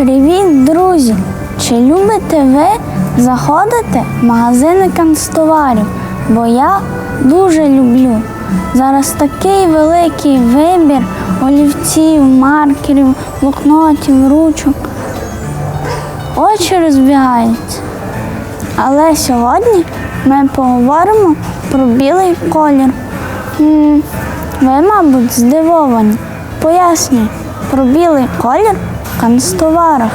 Привіт, друзі! Чи любите ви заходити в магазини канцтоварів? Бо я дуже люблю. Зараз такий великий вибір олівців, маркерів, блокнотів, ручок. Очі розбігаються. Але сьогодні ми поговоримо про білий колір. М, Ви, мабуть, здивовані. Пояснюю про білий колір канцтоварах.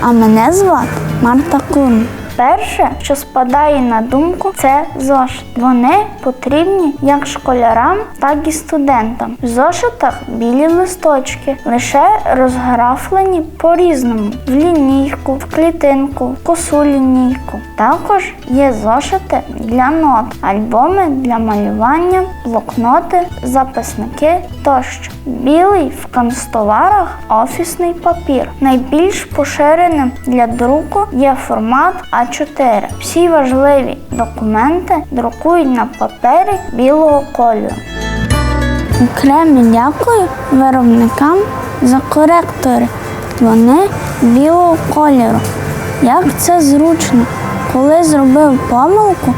А мене звати Марта Курм. Перше, що спадає на думку, це зошит. Вони потрібні як школярам, так і студентам. В зошитах білі листочки, лише розграфлені по-різному: в лінійку, в клітинку, в косу лінійку. Також є зошити для нот, альбоми для малювання, блокноти, записники тощо. Білий в канцтоварах офісний папір. Найбільш поширеним для друку є формат А4. Всі важливі документи друкують на папері білого кольору. Окремо дякую виробникам за коректори. Вони білого кольору. Як це зручно, коли зробив помилку,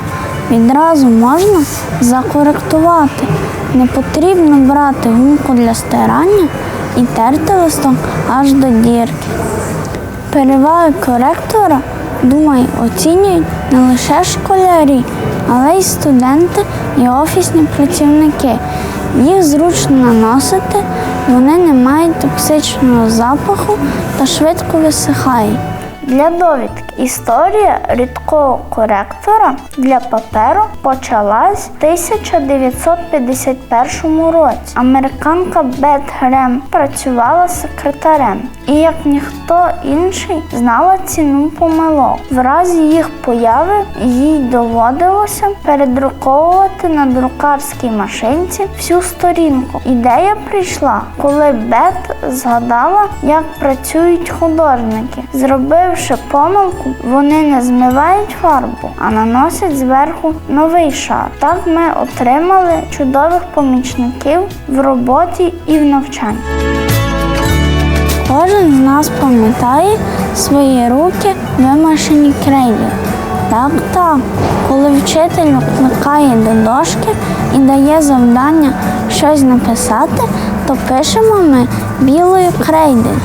відразу можна закоректувати. Не потрібно брати гумку для стирання і терти листок аж до дірки. Переваги коректора, думаю, оцінюють не лише школярі, але й студенти і офісні працівники. Їх зручно наносити, вони не мають токсичного запаху та швидко висихають. Для довідки історія рідкого коректора для паперу почалась в 1951 році. Американка Бет Грем працювала секретарем і, як ніхто інший, знала ціну помилок. В разі їх появи їй доводилося передруковувати на друкарській машинці всю сторінку. Ідея прийшла, коли Бет згадала, як працюють художники. Зробивши помилку, вони не змивають фарбу, а наносять зверху новий шар. Так ми отримали чудових помічників в роботі і в навчанні. Кожен з нас пам'ятає свої руки вимашені крейдою. Так, так, коли вчитель викликає до дошки і дає завдання щось написати, то пишемо ми білою крейдою.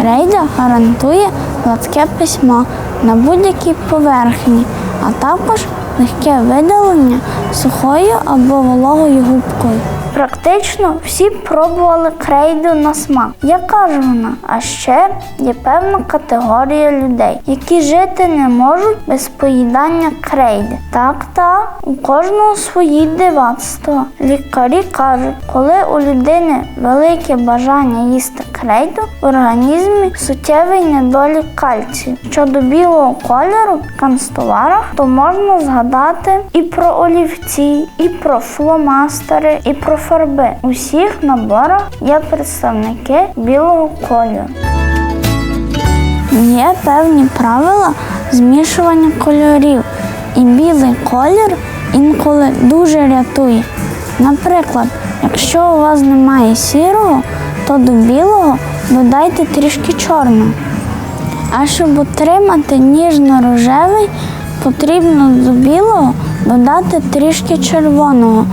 Крейда гарантує гладке письмо на будь-якій поверхні, а також легке видалення сухою або вологою губкою. Практично всі пробували крейду на смак. Яка ж вона? А ще є певна категорія людей, які жити не можуть без поїдання крейди. Так, так, у кожного свої дивацтва. Лікарі кажуть, коли у людини велике бажання їсти крейду, в організмі суттєвий недолік кальцію. Щодо білого кольору в канцтоварах, то можна згадати і про олівці, і про фломастери, і про фарби. У всіх наборах є представники білого кольору. Є певні правила змішування кольорів, і білий колір інколи дуже рятує. Наприклад, якщо у вас немає сірого, то до білого додайте трішки чорного. А щоб отримати ніжно-рожевий, потрібно до білого додати трішки червоного.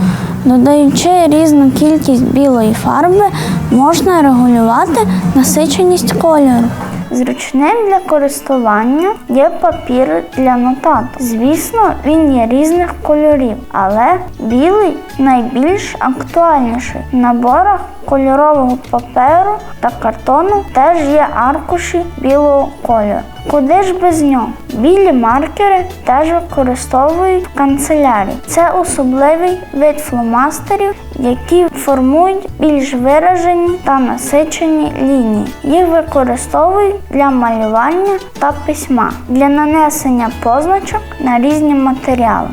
Додаючи різну кількість білої фарби, можна регулювати насиченість кольору. Зручним для користування є папір для нотаток. Звісно, він є різних кольорів, але білий найбільш актуальніший. В наборах кольорового паперу та картону теж є аркуші білого кольору. Куди ж без нього? Білі маркери теж використовують в канцелярії. Це особливий вид фломастерів, які формують більш виражені та насичені лінії. Їх використовують для малювання та письма, для нанесення позначок на різні матеріали.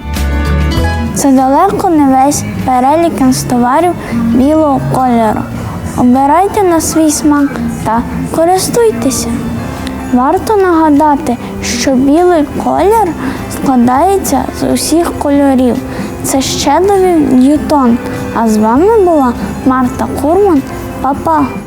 Це далеко не весь перелік канцтоварів білого кольору. Обирайте на свій смак та користуйтеся. Варто нагадати, що білий колір складається з усіх кольорів. Це ще довів Ньютон. А з вами була Марта Курман. Па-па!